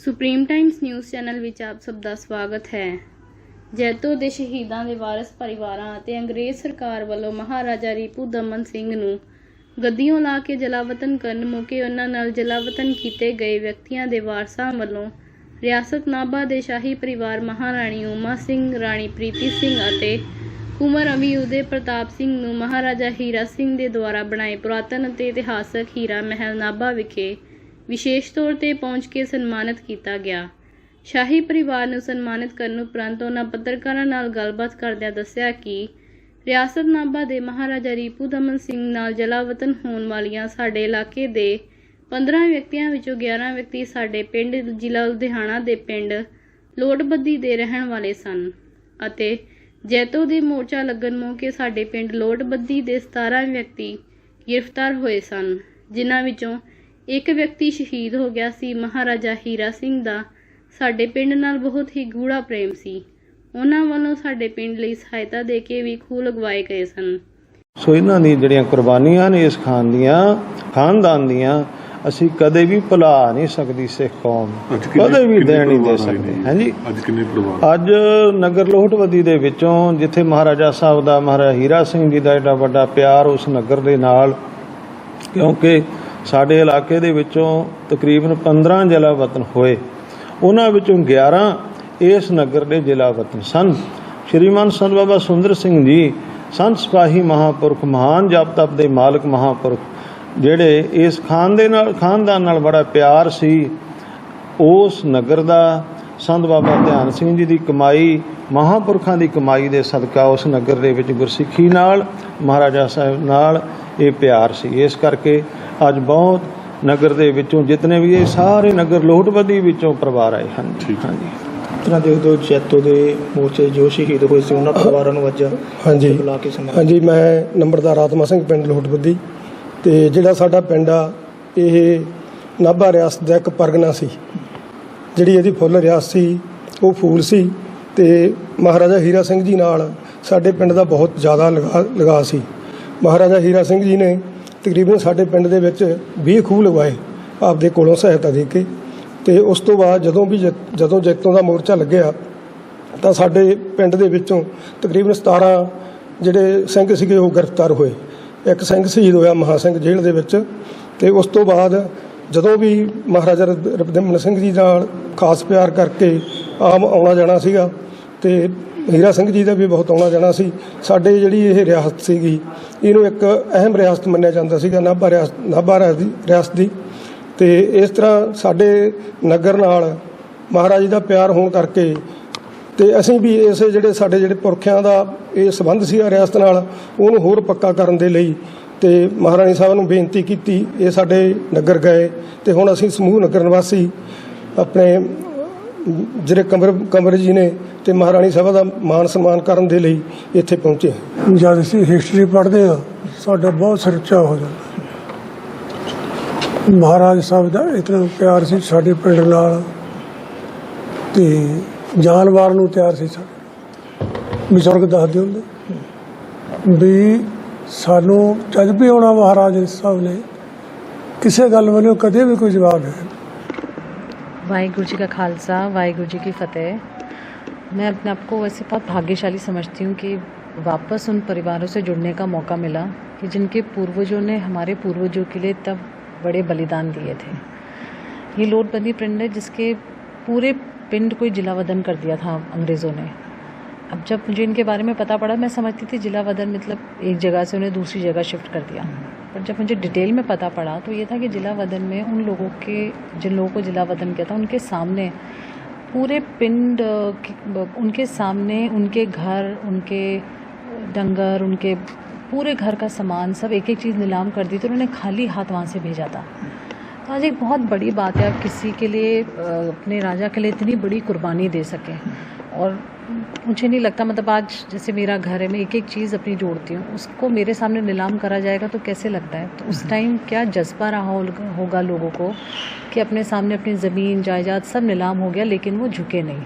Supreme Times news channel ਵਿੱਚ ਆਪ ਸਭ ਦਾ ਸਵਾਗਤ ਹੈ। ਜੈਤੋ ਦੇ ਸ਼ਹੀਦਾਂ ਦੇ ਵਾਰਸ ਪਰਿਵਾਰਾਂ ਅਤੇ ਅੰਗਰੇਜ਼ ਸਰਕਾਰ ਵੱਲੋਂ ਮਹਾਰਾਜਾ ਰੀਪੂ ਦਮਨ ਸਿੰਘ ਨੂੰ ਗੱਦੀਆਂ ਲਾ ਕੇ ਜਲਾਵਤਨ ਕਰਨ ਮੌਕੇ ਉਹਨਾਂ ਨਾਲ ਜਲਾਵਤਨ ਕੀਤੇ ਗਏ ਵਿਅਕਤੀਆਂ ਦੇ ਵਾਰਸਾਂ ਵੱਲੋਂ ਰਿਆਸਤ ਨਾਭਾ ਦੇ ਸ਼ਾਹੀ ਪਰਿਵਾਰ ਮਹਾਰਾਣੀ ਉਮਾ ਸਿੰਘ, ਰਾਣੀ ਪ੍ਰੀਤੀ ਸਿੰਘ ਅਤੇ ਕੁਮਰ ਅਵੀ ਉਦੇ ਪ੍ਰਤਾਪ ਸਿੰਘ ਨੂੰ ਮਹਾਰਾਜਾ ਹੀਰਾ ਸਿੰਘ ਦੇ ਦੁਆਰਾ ਬਣਾਏ ਪੁਰਾਤਨ ਅਤੇ ਇਤਿਹਾਸਕ ਹੀਰਾ ਮਹਿਲ ਨਾਭਾ ਵਿਖੇ ਵਿਸ਼ੇਸ਼ ਤੌਰ ਤੇ ਪਹੁੰਚ ਕੇ ਸਨਮਾਨਿਤ ਕੀਤਾ ਗਿਆ। ਸ਼ਾਹੀ ਪਰਿਵਾਰ ਨੂੰ ਸਨਮਾਨਿਤ ਕਰਨ ਉਪਰੰਤ ਉਹਨਾਂ ਪੱਤਰਕਾਰਾਂ ਨਾਲ ਗੱਲਬਾਤ ਕਰਦਿਆਂ ਦੱਸਿਆ ਕਿ ਰਿਆਸਤ ਨਾਭਾ ਦੇ ਮਹਾਰਾਜਾ ਰੀਪੂ ਦਮਨ ਸਿੰਘ ਨਾਲ ਜਲਾਵਤਨ ਹੋਣ ਵਾਲੀਆਂ ਸਾਡੇ ਇਲਾਕੇ ਦੇ 15 ਵਿਅਕਤੀਆਂ ਵਿੱਚੋਂ 11 ਵਿਅਕਤੀ ਸਾਡੇ ਪਿੰਡ ਜ਼ਿਲ੍ਹਾ ਲੁਧਿਆਣਾ ਦੇ ਪਿੰਡ ਲੋਟਬੱਦੀ ਦੇ ਰਹਿਣ ਵਾਲੇ ਸਨ ਅਤੇ ਜੈਤੋ ਦੇ ਮੋਰਚਾ ਲੱਗਣ ਮੌਕੇ ਸਾਡੇ ਪਿੰਡ ਲੋਟਬੱਦੀ ਦੇ 17 ਵਿਅਕਤੀ ਗ੍ਰਿਫਤਾਰ ਹੋਏ ਸਨ, ਜਿਨ੍ਹਾਂ ਵਿੱਚੋਂ ਇੱਕ ਵਿਅਕਤੀ ਸ਼ਹੀਦ ਹੋ ਗਿਆ ਸੀ। ਮਹਾਰਾਜਾ ਹੀਰਾ ਸਿੰਘ ਦਾ ਸਾਡੇ ਪਿੰਡ ਨਾਲ ਬਹੁਤ ਹੀ ਗੂੜਾ ਪ੍ਰੇਮ ਸੀ। ਉਹਨਾਂ ਵੱਲੋਂ ਸਾਡੇ ਪਿੰਡ ਲਈ ਸਹਾਇਤਾ ਦੇ ਕੇ ਵੀ ਖੂਹ ਲਗਵਾਏ ਗਏ ਸਨ। ਸੋ ਇਹਨਾਂ ਦੀ ਜਿਹੜੀਆਂ ਕੁਰਬਾਨੀਆਂ ਨੇ ਇਸ ਖਾਨ ਦੀਆਂ, ਖਾਨਦਾਨ ਦੀਆਂ ਅਸੀਂ ਕਦੇ ਵੀ ਭੁਲਾ ਨਹੀਂ ਸਕਦੀ ਸਿੱਖ ਕੌਮ ਕਦੇ ਵੀ ਦੇਣ ਨਹੀਂ ਦੇ ਸਕਦੇ? ਹਾਂਜੀ? ਅੱਜ ਕਿੰਨੇ ਪਰਿਵਾਰ? ਅੱਜ ਨਗਰ ਲੋਹਟਵਦੀ ਦੇ ਵਿੱਚੋਂ ਜਿੱਥੇ ਮਹਾਰਾਜਾ ਸਾਹਿਬ ਦਾ ਮਹਾਰਾਜਾ ਹੀਰਾ ਸਿੰਘ ਜੀ ਦਾ ਏਡਾ ਵੱਡਾ ਪਿਆਰ ਉਸ ਨਗਰ ਦੇ ਨਾਲ ਕਿਉਂਕਿ ਸਾਡੇ ਇਲਾਕੇ ਦੇ ਵਿੱਚੋਂ ਤਕਰੀਬਨ 15 ਜ਼ਿਲ੍ਹਾ ਵਤਨ ਹੋਏ। ਉਹਨਾਂ ਵਿੱਚੋਂ 11 ਇਸ ਨਗਰ ਦੇ ਜ਼ਿਲ੍ਹਾ ਵਤਨ ਸਨ। ਸ਼੍ਰੀਮਾਨ ਸੰਤ ਬਾਬਾ ਸੁੰਦਰ ਸਿੰਘ ਜੀ ਸੰਤ ਸਿਪਾਹੀ ਮਹਾਪੁਰਖ ਮਹਾਨ ਜਪ ਤਪ ਦੇ ਮਾਲਕ ਮਹਾਪੁਰਖ ਜਿਹੜੇ ਇਸ ਖਾਨ ਦੇ ਨਾਲ ਖਾਨਦਾਨ ਨਾਲ ਬੜਾ ਪਿਆਰ ਸੀ ਉਸ ਨਗਰ ਦਾ ਸੰਤ ਬਾਬਾ ਧਿਆਨ ਸਿੰਘ ਜੀ ਦੀ ਕਮਾਈ ਮਹਾਪੁਰਖਾਂ ਦੀ ਕਮਾਈ ਦੇ ਸਦਕਾ ਉਸ ਨਗਰ ਦੇ ਵਿੱਚ ਗੁਰਸਿੱਖੀ ਨਾਲ ਮਹਾਰਾਜਾ ਸਾਹਿਬ ਨਾਲ ਇਹ ਪਿਆਰ ਸੀ। ਇਸ ਕਰਕੇ ਅੱਜ ਬਹੁਤ ਨਗਰ ਦੇ ਵਿੱਚੋਂ ਜਿਤਨੇ ਵੀ ਇਹ ਸਾਰੇ ਨਗਰ ਲੋਟਬਦੀ ਵਿੱਚੋਂ ਪਰਿਵਾਰ ਆਏ ਹਨ। ਠੀਕ। ਹੈ। ਹਾਂਜੀ। ਤਰ੍ਹਾਂ ਦੇਖਦੇ ਹੋ ਜੈਤੋ ਦੇ ਮੋਰਚੇ ਜੋ ਸ਼ਹੀਦ ਹੋਏ ਸੀ ਉਹਨਾਂ ਪਰਿਵਾਰਾਂ ਨੂੰ ਅੱਜ ਹਾਂਜੀ। ਬੁਲਾ ਕੇ ਸਨਮਾਨ ਹਾਂਜੀ ਮੈਂ ਨੰਬਰਦਾਰ ਆਤਮਾ ਸਿੰਘ ਪਿੰਡ ਲੋਟਬੱਦੀ। ਤੇ ਜਿਹੜਾ ਸਾਡਾ ਪਿੰਡ ਆ, ਇਹ ਨਾਭਾ ਰਿਆਸਤ ਦਾ ਇੱਕ ਪਰਗਨਾ ਸੀ। ਜਿਹੜੀ ਇਹਦੀ ਫੁੱਲ ਰਿਆਸਤ ਸੀ, ਉਹ ਫੂਲ ਸੀ ਤੇ ਮਹਾਰਾਜਾ ਹੀਰਾ ਸਿੰਘ ਜੀ ਨਾਲ ਸਾਡੇ ਪਿੰਡ ਦਾ ਬਹੁਤ ਜ਼ਿਆਦਾ ਲਗਾ ਲਗਾ ਸੀ। ਮਹਾਰਾਜਾ ਹੀਰਾ ਸਿੰਘ ਜੀ ਨੇ ਤਕਰੀਬਨ ਸਾਡੇ ਪਿੰਡ ਦੇ ਵਿੱਚ 20 ਖੂਹ ਲਗਵਾਏ ਆਪਦੇ ਕੋਲੋਂ ਸਹਾਇਤਾ ਦੇ ਕੇ ਤੇ ਉਸ ਤੋਂ ਬਾਅਦ ਜਦੋਂ ਵੀ ਜਦੋਂ ਜੈਤੋਂ ਦਾ ਮੋਰਚਾ ਲੱਗਿਆ, ਤਾਂ ਸਾਡੇ ਪਿੰਡ ਦੇ ਵਿੱਚੋਂ ਤਕਰੀਬਨ 17 ਜਿਹੜੇ ਸਿੰਘ ਸੀਗੇ ਉਹ ਗ੍ਰਿਫਤਾਰ ਹੋਏ। ਇੱਕ ਸਿੰਘ ਸ਼ਹੀਦ ਹੋਇਆ ਮਹਾ ਸਿੰਘ ਜੇਲ੍ਹ ਦੇ ਵਿੱਚ ਤੇ ਉਸ ਤੋਂ ਬਾਅਦ ਜਦੋਂ ਵੀ ਮਹਾਰਾਜਾ ਰਦ- ਸਿੰਘ ਜੀ ਨਾਲ ਖਾਸ ਪਿਆਰ ਕਰਕੇ ਆਮ ਆਉਣਾ ਜਾਣਾ ਸੀਗਾ ਤੇ ਹੀਰਾ ਸਿੰਘ ਜੀ ਦਾ ਵੀ ਬਹੁਤ ਆਉਣਾ ਜਾਣਾ ਸੀ, ਸਾਡੇ ਜਿਹੜੀ ਇਹ ਰਿਆਸਤ ਸੀਗੀ, ਇਹਨੂੰ ਇੱਕ ਅਹਿਮ ਰਿਆਸਤ ਮੰਨਿਆ ਜਾਂਦਾ ਸੀਗਾ, ਨਾਭਾ ਰਿਆਸਤ ਨਾਭਾ ਰਿਆਸਤ ਦੀ- ਰਿਆਸਤ ਦੀ ਤੇ ਇਸ ਤਰ੍ਹਾਂ ਸਾਡੇ ਨਗਰ ਨਾਲ ਮਹਾਰਾਜ ਦਾ ਪਿਆਰ ਹੋਣ ਕਰਕੇ ਤੇ ਅਸੀਂ ਵੀ ਇਸ ਜਿਹੜੇ ਸਾਡੇ ਜਿਹੜੇ ਪੁਰਖਿਆਂ ਦਾ ਇਹ ਸੰਬੰਧ ਸੀ ਰਿਆਸਤ ਨਾਲ, ਉਹਨੂੰ ਹੋਰ ਪੱਕਾ ਕਰਨ ਦੇ ਲਈ ਤੇ ਮਹਾਰਾਣੀ ਸਾਹਿਬ ਨੂੰ ਬੇਨਤੀ ਕੀਤੀ, ਇਹ ਸਾਡੇ ਨਗਰ ਗਏ ਤੇ ਹੁਣ ਅਸੀਂ ਸਮੂਹ ਨਗਰ ਨਿਵਾਸੀ ਆਪਣੇ ਜਿਹੜੇ ਕਮਰ ਕਮਰ ਜੀ ਨੇ ਤੇ ਮਹਾਰਾਣੀ ਸਾਹਿਬ ਦਾ ਮਾਨ ਸਨਮਾਨ ਕਰਨ ਦੇ ਲਈ ਇੱਥੇ ਪਹੁੰਚੇ ਜਦ ਅਸੀਂ ਹਿਸਟਰੀ ਪੜ੍ਹਦੇ ਹਾਂ, ਸਾਡਾ ਬਹੁਤ ਸਰਚਾ ਹੋ ਜਾਂਦਾ। ਮਹਾਰਾਜ ਸਾਹਿਬ ਦਾ ਇਤਨਾ ਪਿਆਰ ਸੀ ਸਾਡੇ ਪਿੰਡ ਨਾਲ ਤੇ ਜਾਨਵਰ ਨੂੰ ਤਿਆਰ ਸੀ ਸਾਡੇ ਬਜ਼ੁਰਗ ਦੱਸਦੇ ਹੁੰਦੇ ਵੀ ਸਾਨੂੰ ਜਦ ਵੀ ਆਉਣਾ ਮਹਾਰਾਜ ਸਾਹਿਬ ਨੇ ਕਿਸੇ ਗੱਲ ਵੱਲੋਂ ਕਦੇ ਵੀ ਕੋਈ ਜਵਾਬ ਹੈ वाहिगुरु जी का खालसा वाहिगुरु जी की फतेह मैं अपने आप को वैसे बहुत भाग्यशाली समझती हूँ कि वापस उन परिवारों से जुड़ने का मौका मिला कि जिनके पूर्वजों ने हमारे पूर्वजों के लिए तब बड़े बलिदान दिए थे ये लोटबंदी पिंड है जिसके पूरे पिंड को जिला वदन कर दिया था अंग्रेज़ों ने। अब जब मुझे इनके बारे में पता पड़ा, मैं समझती थी जिला वदन मतलब एक जगह से उन्हें दूसरी जगह शिफ्ट कर दिया। पर जब मुझे डिटेल में पता पड़ा तो ये था कि जिला वदन में उन लोगों के, जिन लोगों को जिला वदन किया था, उनके सामने पूरे पिंड, उनके सामने उनके घर, उनके डंगर, उनके पूरे घर का सामान सब एक एक चीज़ नीलाम कर दी तो उन्होंने खाली हाथ वहाँ से भेजा था। आज एक बहुत बड़ी बात है, आप किसी के लिए अपने राजा के लिए इतनी बड़ी कुर्बानी दे सकें। और मुझे नहीं लगता मतलब आज जैसे मेरा घर है, मैं एक एक चीज़ अपनी जोड़ती हूँ, उसको मेरे सामने नीलाम करा जाएगा तो कैसे लगता है? तो उस टाइम क्या जज्बा रहा होगा- लोगों को कि अपने सामने अपनी ज़मीन, जायदाद सब नीलाम हो गया, लेकिन वो झुके नहीं।